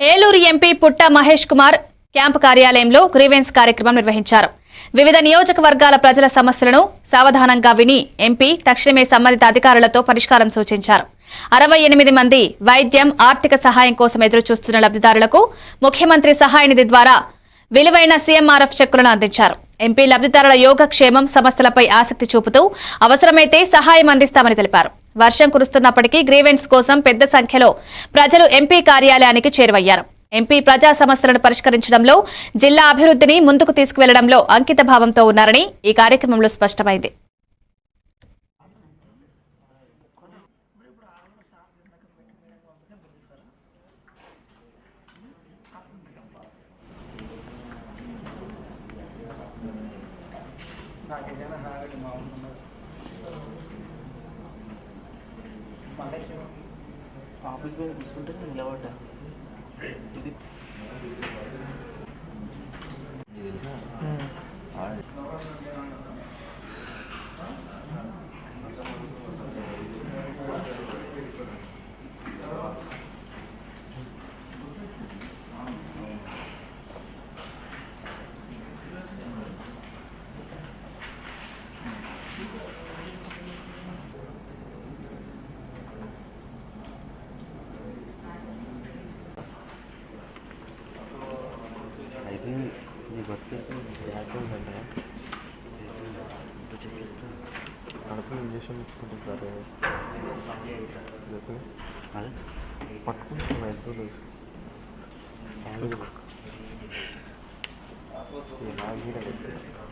Eluru MP Putta Mahesh Kumar camp కార్యాలయంలో grievance కార్యక్రమం నిర్వహించారు. వివిధ నియోజకవర్గాల ప్రజల సమస్యలను సావధానంగా విని ఎంపీ తక్షణమే సంబంధిత అధికారులతో పరిష్కారం సూచించారు. అరవై ఎనిమిది మంది వైద్యం ఆర్థిక సహాయం కోసం ఎదురు చూస్తున్న లబ్ధిదారులకు ముఖ్యమంత్రి సహాయ నిధి ద్వారా విలువైన సీఎంఆర్ఎఫ్ చెక్కులను అందించారు. ఎంపీ లబ్ధిదారుల యోగక్షేమం సమస్యలపై ఆసక్తి చూపుతూ అవసరమైతే సహాయం అందిస్తామని తెలిపారు. వర్షం కురుస్తున్నప్పటికీ గ్రీవెన్స్ కోసం పెద్ద సంఖ్యలో ప్రజలు ఎంపీ కార్యాలయానికి చేరువయ్యారు. ఎంపీ ప్రజా సమస్యలను పరిష్కరించడంలో జిల్లా అభివృద్ధిని ముందుకు తీసుకువెళ్ళడంలో అంకిత భావంతో ఉన్నారని ఈ కార్యక్రమంలో స్పష్టమైంది. ఆఫీస్ పోయి తీసుకుంటే నేను నిలబడ్డా. ఇది అయితే నీకు వస్తే బ్యాక్ ఉందంటే కడుపు ఇంజక్షన్ ఇచ్చుకుంటారు అదే. పట్టుకుంటున్నా ఇద్దరు నాకు